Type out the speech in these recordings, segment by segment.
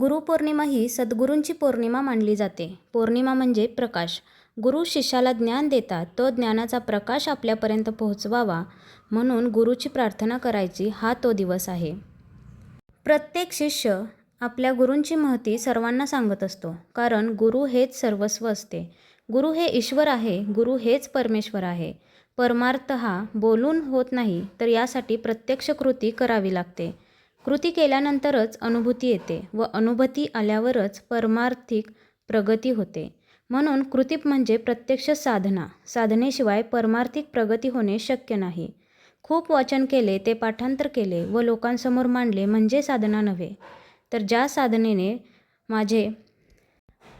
गुरुपौर्णिमा ही सद्गुरूंची पौर्णिमा मानली जाते. पौर्णिमा म्हणजे प्रकाश. गुरु शिष्याला ज्ञान देतात तो ज्ञानाचा प्रकाश आपल्यापर्यंत पोहोचवावा म्हणून गुरुची प्रार्थना करायची हा तो दिवस आहे. प्रत्येक शिष्य आपल्या गुरूंची महती सर्वांना सांगत असतो कारण गुरु हेच सर्वस्व असते. गुरु हे ईश्वर आहे गुरु हेच परमेश्वर आहे. परमार्थ हा बोलून होत नाही तर यासाठी प्रत्यक्ष कृती करावी लागते. कृती केल्यानंतरच अनुभूती येते व अनुभूती आल्यावरच परमार्थिक प्रगती होते. म्हणून कृती म्हणजे प्रत्यक्ष साधना. साधनेशिवाय परमार्थिक प्रगती होणे शक्य नाही. खूप वाचन केले ते पाठांतर केले व लोकांसमोर मांडले म्हणजे साधना नव्हे. तर ज्या साधनेने माझे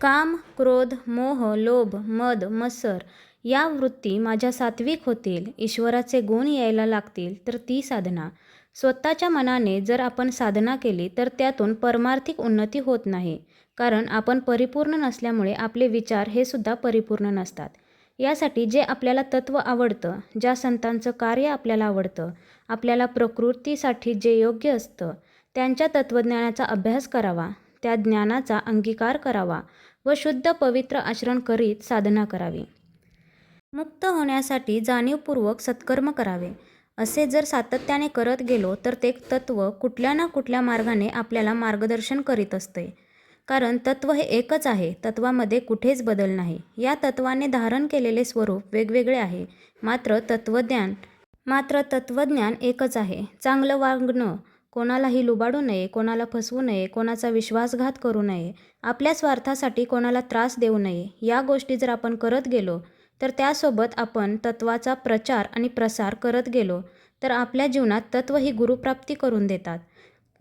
काम क्रोध मोह लोभ मद मत्सर या वृत्ती माझ्या सात्विक होतील ईश्वराचे गुण यायला लागतील तर ती साधना. स्वतःच्या मनाने जर आपण साधना केली तर त्यातून परमार्थिक उन्नती होत नाही. कारण आपण परिपूर्ण नसल्यामुळे आपले विचार हे सुद्धा परिपूर्ण नसतात. यासाठी जे आपल्याला तत्त्व आवडतं ज्या संतांचं कार्य आपल्याला आवडतं आपल्याला प्रकृतीसाठी जे योग्य असतं त्यांच्या तत्त्वज्ञानाचा अभ्यास करावा त्या ज्ञानाचा अंगीकार करावा व शुद्ध पवित्र आचरण करीत साधना करावी. मुक्त होण्यासाठी जाणीवपूर्वक सत्कर्म करावे. असे जर सातत्याने करत गेलो तर ते तत्त्व कुठल्या ना कुठल्या मार्गाने आपल्याला मार्गदर्शन करीत असते. कारण तत्त्व हे एकच आहे तत्वामध्ये कुठेच बदल नाही. या तत्वाने धारण केलेले स्वरूप वेगवेगळे आहे. मात्र तत्त्वज्ञान मात्र तत्त्वज्ञान एकच आहे. चांगलं वागणं कोणालाही लुबाडू नये कोणाला फसवू नये कोणाचा विश्वासघात करू नये आपल्या स्वार्थासाठी कोणाला त्रास देऊ नये या गोष्टी जर आपण करत गेलो तर त्यासोबत आपण तत्त्वाचा प्रचार आणि प्रसार करत गेलो तर आपल्या जीवनात तत्व ही गुरुप्राप्ती करून देतात.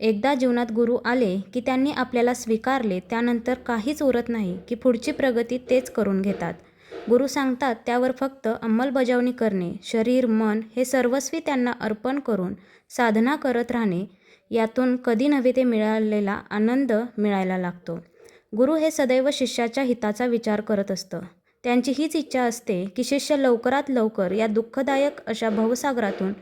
एकदा जीवनात गुरु आले की त्यांनी आपल्याला स्वीकारले त्यानंतर काहीच उरत नाही की पुढची प्रगती तेच करून घेतात. गुरु सांगतात त्यावर फक्त अंमलबजावणी करणे शरीर मन हे सर्वस्वी त्यांना अर्पण करून साधना करत राहणे यातून कधी नव्हे ते मिळालेला आनंद मिळायला लागतो. गुरु हे सदैव शिष्याच्या हिताचा विचार करत असतं. त्यांची हीच इच्छा असते की शिष्य लवकरात लवकर या दुःखदायक अशा भवसागरातून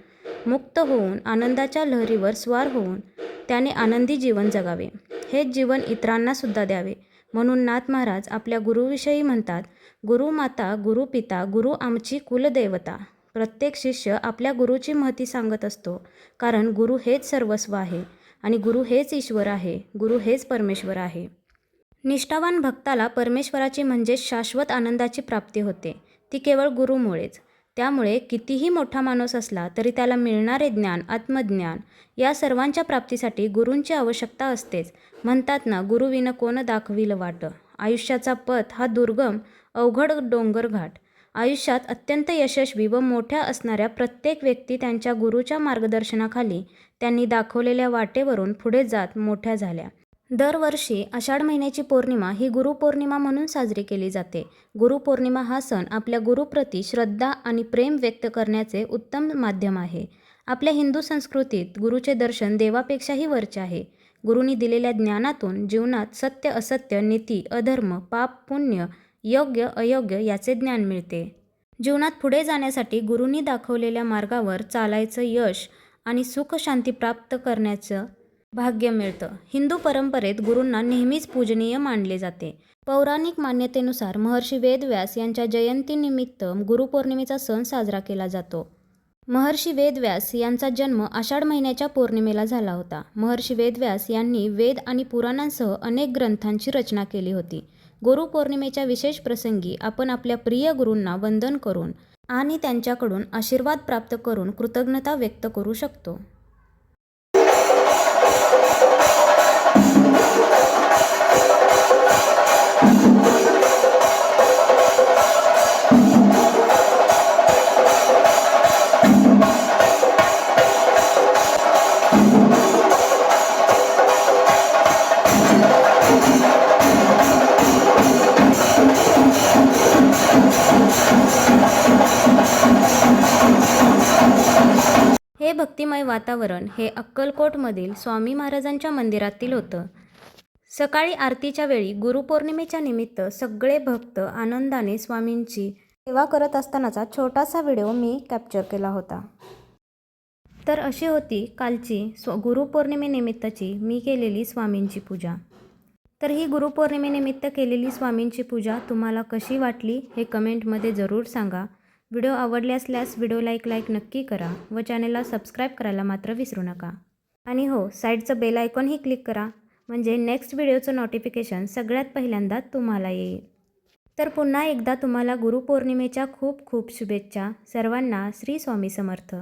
मुक्त होऊन आनंदाच्या लहरीवर स्वार होऊन त्याने आनंदी जीवन जगावे. हेच जीवन इतरांनासुद्धा द्यावे. म्हणून नाथ महाराज आपल्या गुरुविषयी म्हणतात गुरु माता गुरु पिता गुरु आमची कुलदेवता. प्रत्येक शिष्य आपल्या गुरुची महती सांगत असतो कारण गुरु हेच सर्वस्व आहे आणि गुरु हेच ईश्वर आहे गुरु हेच परमेश्वर आहे. निष्ठावान भक्ताला परमेश्वराची म्हणजेच शाश्वत आनंदाची प्राप्ती होते. ती केवळ गुरुमुळेच. त्यामुळे कितीही मोठा माणूस असला तरी त्याला मिळणारे ज्ञान आत्मज्ञान या सर्वांच्या प्राप्तीसाठी गुरूंची आवश्यकता असतेच. म्हणतात ना गुरुविनं कोण दाखविलं वाट? आयुष्याचा पथ हा दुर्गम अवघड डोंगरघाट आयुष्यात अत्यंत यशस्वी व मोठ्या असणाऱ्या प्रत्येक व्यक्ती त्यांच्या गुरुच्या मार्गदर्शनाखाली त्यांनी दाखवलेल्या वाटेवरून पुढे जात मोठ्या झाल्या. दरवर्षी आषाढ महिन्याची पौर्णिमा ही गुरुपौर्णिमा म्हणून साजरी केली जाते. गुरुपौर्णिमा हा सण आपल्या गुरुप्रती श्रद्धा आणि प्रेम व्यक्त करण्याचे उत्तम माध्यम आहे. आपल्या हिंदू संस्कृतीत गुरुचे दर्शन देवापेक्षाही वरचे आहे. गुरुनी दिलेल्या ज्ञानातून जीवनात सत्य असत्य नीती अधर्म पाप पुण्य योग्य अयोग्य याचे ज्ञान मिळते. जीवनात पुढे जाण्यासाठी गुरुनी दाखवलेल्या मार्गावर चालायचं यश आणि सुख शांती प्राप्त करण्याचं भाग्य मिळतं. हिंदू परंपरेत गुरूंना नेहमीच पूजनीय मानले जाते. पौराणिक मान्यतेनुसार महर्षी वेदव्यास यांच्या जयंतीनिमित्त गुरुपौर्णिमेचा सण साजरा केला जातो. महर्षी वेदव्यास यांचा जन्म आषाढ महिन्याच्या पौर्णिमेला झाला होता. महर्षी वेदव्यास यांनी वेद आणि पुराणांसह अनेक ग्रंथांची रचना केली होती. गुरुपौर्णिमेच्या विशेष प्रसंगी आपण आपल्या प्रिय गुरूंना वंदन करून आणि त्यांच्याकडून आशीर्वाद प्राप्त करून कृतज्ञता व्यक्त करू शकतो. भक्तिमय वातावरण हे अक्कलकोटमधील स्वामी महाराजांच्या मंदिरातील होतं. सकाळी आरतीच्या वेळी गुरुपौर्णिमेच्या निमित्त सगळे भक्त आनंदाने स्वामींची सेवा करत असतानाचा छोटासा व्हिडिओ मी कॅप्चर केला होता. तर अशी होती कालची स्व गुरुपौर्णिमेनिमित्तची मी केलेली स्वामींची पूजा. तर ही गुरुपौर्णिमेनिमित्त केलेली स्वामींची पूजा तुम्हाला कशी वाटली हे कमेंटमध्ये जरूर सांगा. व्हिडिओ आवडले असल्यास व्हिडिओला एक लाईक नक्की करा व चॅनलला सबस्क्राईब करायला मात्र विसरू नका. आणि हो साईडचं बेल आयकॉनही क्लिक करा म्हणजे नेक्स्ट व्हिडिओचं नोटिफिकेशन सगळ्यात पहिल्यांदा तुम्हाला येईल. तर पुन्हा एकदा तुम्हाला गुरुपौर्णिमेच्या खूप खूप शुभेच्छा. सर्वांना श्री स्वामी समर्थ.